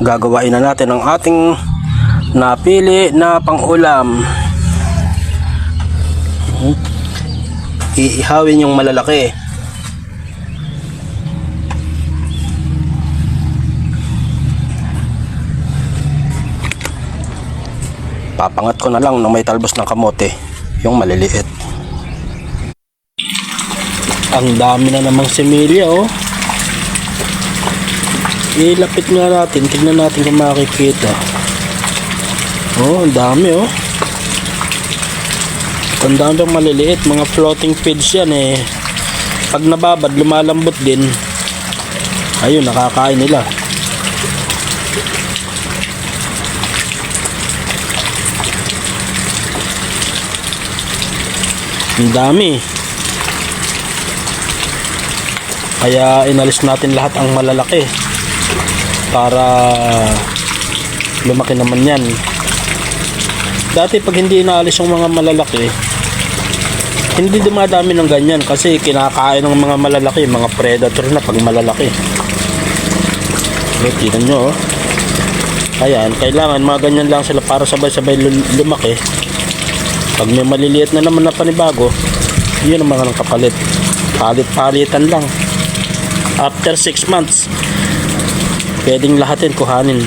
gagawain na natin ang ating napili na pangulam. Iihawin yung malalaki. Papangat ko na lang ng may talbos ng kamote, yung maliliit. Ang dami na namang similya oh. Ilapit nga natin, tignan natin kung makikita. Oh, ang dami oh. Ang dami pang maliliit, mga floating feeds yan eh. Pag nababad, lumalambot din. Ayun, nakakain nila. Ang dami. Kaya inalis natin lahat ang malalaki para lumaki naman yan. Dati pag hindi inaalis yung mga malalaki, hindi dumadami ng ganyan kasi kinakain ng mga malalaki, mga predator na pag malalaki. Okay, tingnan nyo oh. Ayan, kailangan mga ganyan lang sila para sabay-sabay lul- lumaki. Pag may maliliit na naman na panibago, yun ang mga kapalit. Palit-palitan lang. After 6 months, pwedeng lahatin kuhanin.